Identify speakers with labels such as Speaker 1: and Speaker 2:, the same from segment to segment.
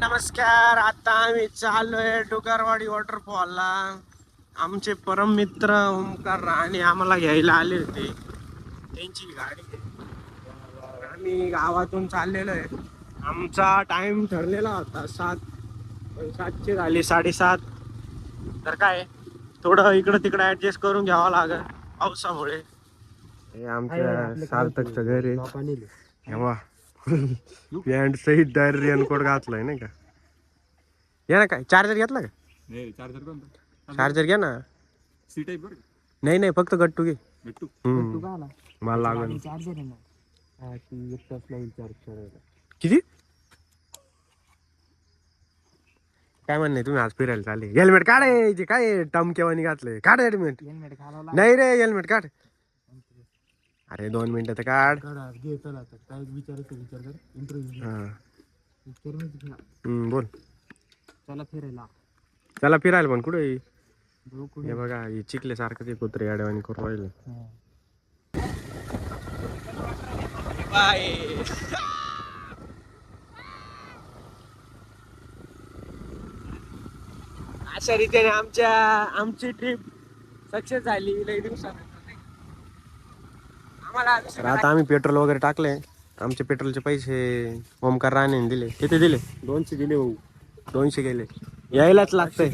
Speaker 1: नमस्कार आता आम्ही चाललोय डुगारवाडी वॉटरफॉलला आमचे परम मित्र ओमकार राणे आम्हाला घ्यायला आले होते. त्यांची गाडी आम्ही गावातून चाललेलो आहे. आमचा टाइम ठरलेला होता सात सातचे झाले साडेसात. तर काय थोडं इकडं तिकडं ऍडजस्ट करून घ्यावं लागेल पावसामुळे. हे आमच्या सार्थकचं घर आहे. पॅन्ट सहित डायरेक्ट रेनकोट घातलाय नाही का? या ना काय चार्जर घेतला का?
Speaker 2: नाही चार्जर कोणता?
Speaker 1: चार्जर घ्या ना.
Speaker 2: सी टाईप बरं
Speaker 1: नाही नाही फक्त गट्टू घे.
Speaker 2: भेटू
Speaker 1: हम्म. मला लागेल.
Speaker 3: चार्जर आहे ना. हा ती एक तासला येईल चार्ज करायला
Speaker 1: किती? काय म्हणणे तुम्ही आज फिरायला चालले? हेल्मेट काढायचे काय टमकेवानी घातले काढ हेल्मेट
Speaker 3: हेल्मेट
Speaker 1: नाही रे हेल्मेट काढ. अरे दोन मिनिटं तर काढ.
Speaker 3: घे चला आता. काय विचारायचं विचार कर. इंटरव्ह्यू
Speaker 1: हा.
Speaker 3: विचारूनच घ्या.
Speaker 1: हम्म, बोल.
Speaker 3: चला फिरायला.
Speaker 1: चला फिरायला पण कुठे? हे बघा हे चिखले सारखं ते कुत्रे अडवाणी करून राहिले.
Speaker 3: हा.
Speaker 1: अशा रीतीने आमच्या आमची ट्रिप सक्सेस झाली. लई दिवसात तर आता आम्ही पेट्रोल वगैरे टाकले. आमचे पेट्रोलचे पैसे ओमकार राणे दिले. किती दिले?
Speaker 2: दोनशे दिले भाऊ.
Speaker 1: दोनशे गेले. यायलाच लागतंय.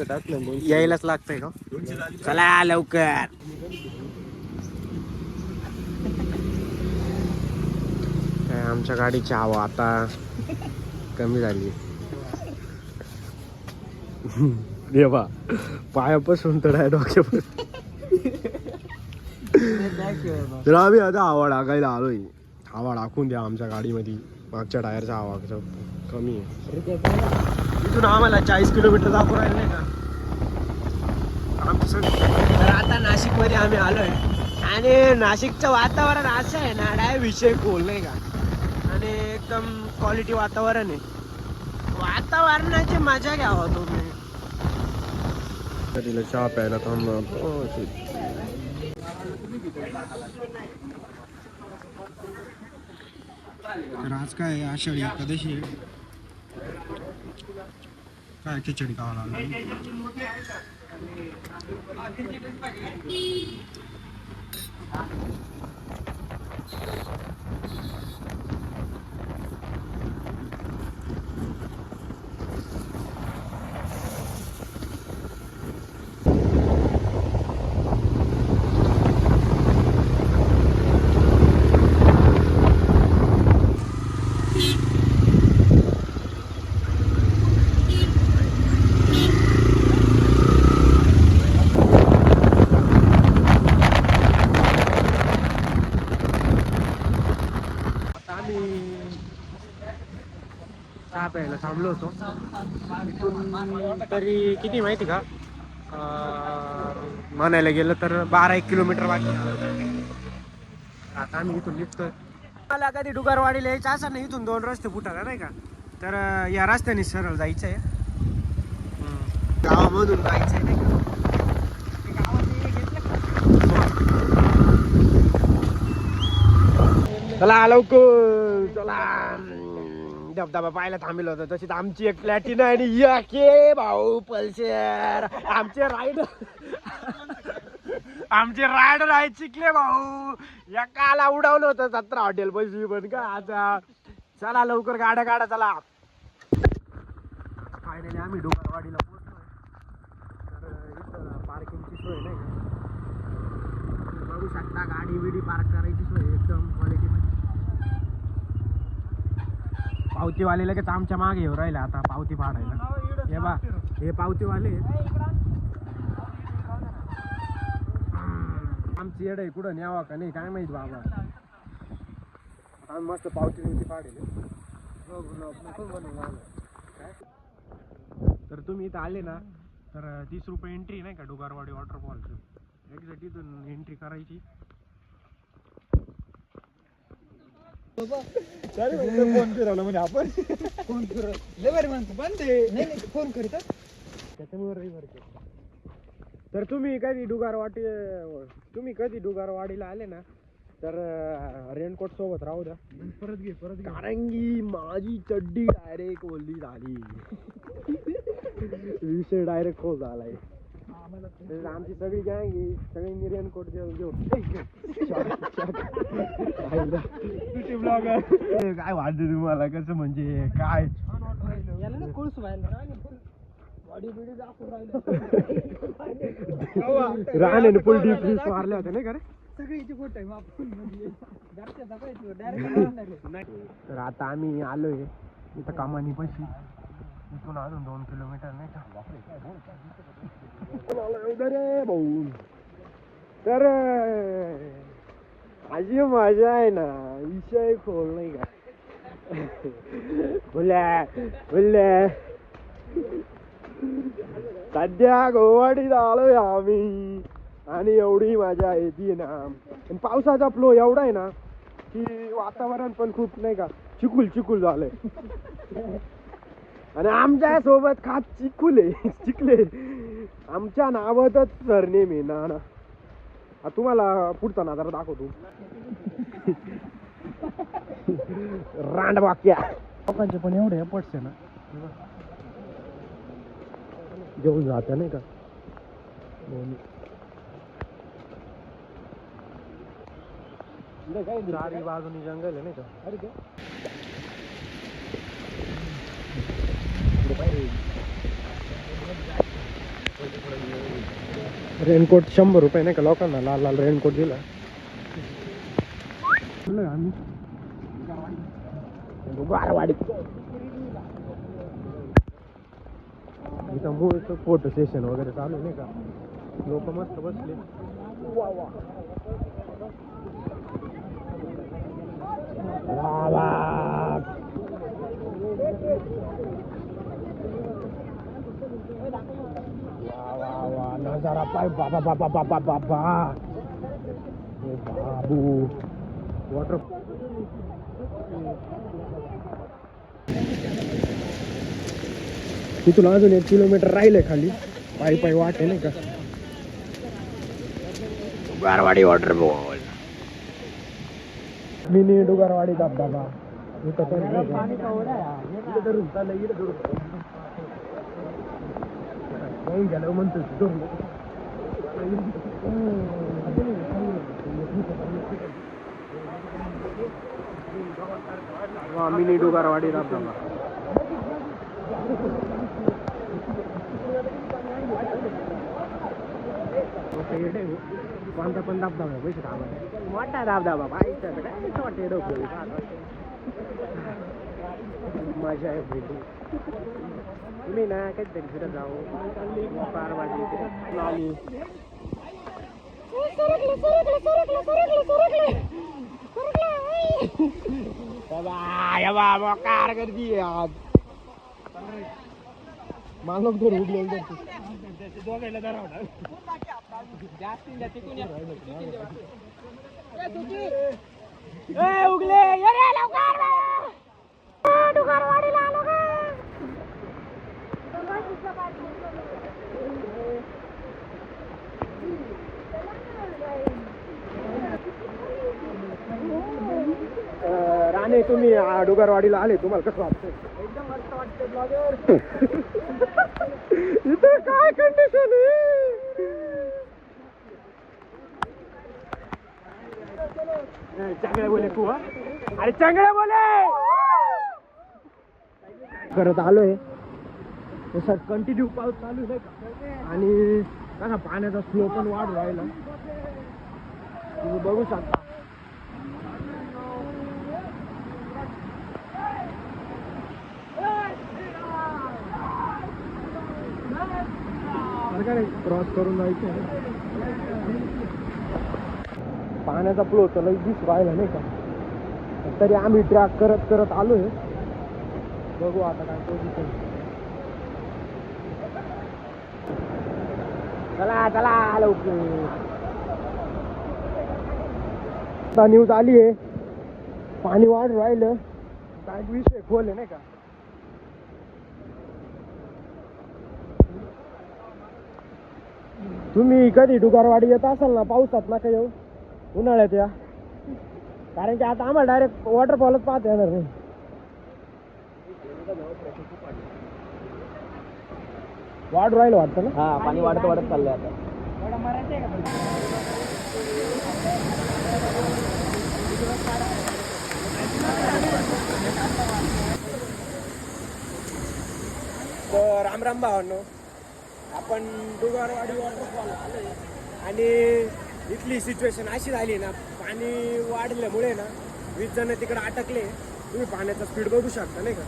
Speaker 1: यायलाच लागतंय का? चला लवकर. काय आमच्या गाडीची हवा आता कमी झाली. देवा पायापासून तर आहे डोक्यापासून तर आम्ही आता हवा टाकायला आलोय हवा टाकून द्या आमच्या गाडीमध्ये. मागच्या टायरचा हवा कसा- कमी आहे. इथून आम्हाला चाळीस किलोमीटर दाखवून राहिले नाही का? आमचं तर आता नाशिकमध्ये आम्ही आलोय. आणि नाशिकचं वातावरण असं आहे ना डाय विषय खोल नाही का? आणि एकदम क्वालिटी वातावरण आहे. वातावरणाची मजा घ्यावा तुम्ही. तिला चहा प्यायला तर आज काय आषाढी एकादशी काय खिचडी खावा लागली आता आम्ही चहा प्यायला थांबलो होतो. इथून तरी किती माहिती का? म्हणायला गेलं तर बारा एक किलोमीटर बाकी आता आम्ही इथून निघतोय. मला कधी डुगारवाडीला यायचं असं नाही इथून दोन रस्ते फुटाला नाही का? तर या रस्त्याने सरळ जायचं आहे गावामधून जायचं आहे नाही का? चला लवकर. चला. धबधबा पाहायला थांबलो होतो. तशीच आमची एक प्लॅटिना आणि यके भाऊ पल्सर. आमचे राईड आमचे रायडर आहे चिकले भाऊ. एकाला उडवलं होतं सतरा हॉटेल पैसे पण. का आता? चला लवकर गाड्या गाड्या चला. फायनली आम्ही डोंगरवाडीला पोहोचलो तर इथं पार्किंगची सोय नाही. का बघू शकता गाडी बिडी पार्क करायची सोय. एकदम क्वालिटीमध्ये पावतीवाले लगेच आमच्या मागे येऊ राहिले आता पावती फाडायला हे बा हे पावतीवाले आमची येड आहे कुठं न्यावा का नाही काय माहीत बाबा. आम्ही मस्त पावती बिवती फाडेल? तर तुम्ही इथं आले ना तर तीस रुपये एंट्री नाही का डुगारवाडी वॉटरफॉलचं एक्झॅक्ट इथून एंट्री करायची.
Speaker 2: फोन फिरवला म्हणजे आपण.
Speaker 3: फोन म्हणतो बंद आहे. नाही नाही फोन करत
Speaker 1: त्याच्यामुळे रविवार तर तुम्ही कधी डुगारवाडी तुम्ही कधी डुगारवाडीला आले ना तर रेनकोट सोबत राहू द्या.
Speaker 3: परत घे परत घे.
Speaker 1: कारण की माझी चड्डी डायरेक्ट ओली झाली. विषय डायरेक्ट खोल झालाय.
Speaker 3: आम्हाला
Speaker 1: तर आमची सगळी गँग सगळी रेनकोट घेऊन घेऊन काय वाटतं तुम्हाला? कसं म्हणजे काय?
Speaker 3: याला ना कोळस व्हायला बॉडी बिडी दाखवून
Speaker 1: राहण्याने फुल डीप फ्रीज मारल्या होत्या नाही का रे?
Speaker 3: म्हणजे
Speaker 1: तर आता आम्ही आलोय इथं कामानी पशी. इथून अजून दोन किलोमीटर नाही का? रे भाऊ तर माझी मजा आहे ना विषय खोल नाही का बोल्या बोल्या सध्या गोवाडीत आलोय आम्ही आणि एवढी मजा येते ना पावसाचा फ्लो एवढा आहे ना की वातावरण पण खूप नाही का चिकुल चिकुल झालंय आणि आमच्यासोबत खात चिकुल आहे चिकले आमच्या नावातच सरनेम आहे ना. तुम्हाला पुढचा नजारा दाखवतो. रांडवाक्या लोकांचे पण एवढे एफर्ट्स आहे ना. घेऊन जात्या नाही का. चारी बाजूनी जंगल आहे नाही का? अरे रेनकोट शंभर रुपये नाही का लोकांना? लाल लाल रेनकोट दिला. आम्ही. इथं फोटो सेशन वगैरे चालू नाही का? लोक मस्त बसले. वा. वा नजारा पाय बाबा बाबा बाबा बाबा बाबू. वॉटर तिथून अजून एक किलोमीटर राहिले खाली. पायी पायी वाट नाही का? डुगारवाडी वॉटरफॉल मिनी डुगारवाडी धबधबा. इथं पण गेलं म्हणतो मिनी डुगारवाडी धबधबा कोणता पण धबधबा आहे, पैसे कामाला. मोठा धबधबा पाहिजे तर काय छोटे डोकं मजा आहे भेटी तुम्ही ना काहीतरी फिरत जाऊ पार वाजली लाली कार गर्दी आज मानव तर उडले उगले राणे तुम्ही आ, डोगरवाडीला आले तुम्हाला कसं वाटतं
Speaker 3: एकदम मस्त वाटतं ब्लॉगर
Speaker 1: इथं काय कंडिशन आहे? चांगले बोले तू हा. अरे चांगले बोले! करत आलोय. तसं कंटिन्यू पाऊस चालू आहे का? आणि कसा पाण्याचा फ्लो पण वाढ राहिला तुम्ही बघू शकता. क्रॉस करून जायचं पाण्याचा फ्लो तर लई दिस राहिला नाही का? तरी आम्ही ट्रॅक करत करत आलोय. बघू आता काय पोझिशन चला चला लवकर. आता न्यूज आली आहे. पाणी वाढ राहिलं. काय विषय खोल आहे नाही का? तुम्ही कधी डुगारवाडी येत असाल ना पावसात ना नका येऊ. उन्हाळ्यात या. कारण की आता आम्हाला डायरेक्ट वॉटरफॉलच पाहता येणार नाही. वाढ राहिलं वाटतं ना?
Speaker 3: हा पाणी वाढत वाढत चाललंय आता.
Speaker 1: तर राम राम भावांनो आपण डुगारवाडी वॉटरफॉल आलोय. आणि इथली सिच्युएशन अशी झाली ना पाणी वाढल्यामुळे ना वीस जण तिकडे अटकले. तुम्ही पाण्याचा स्पीड बघू शकता नाही का?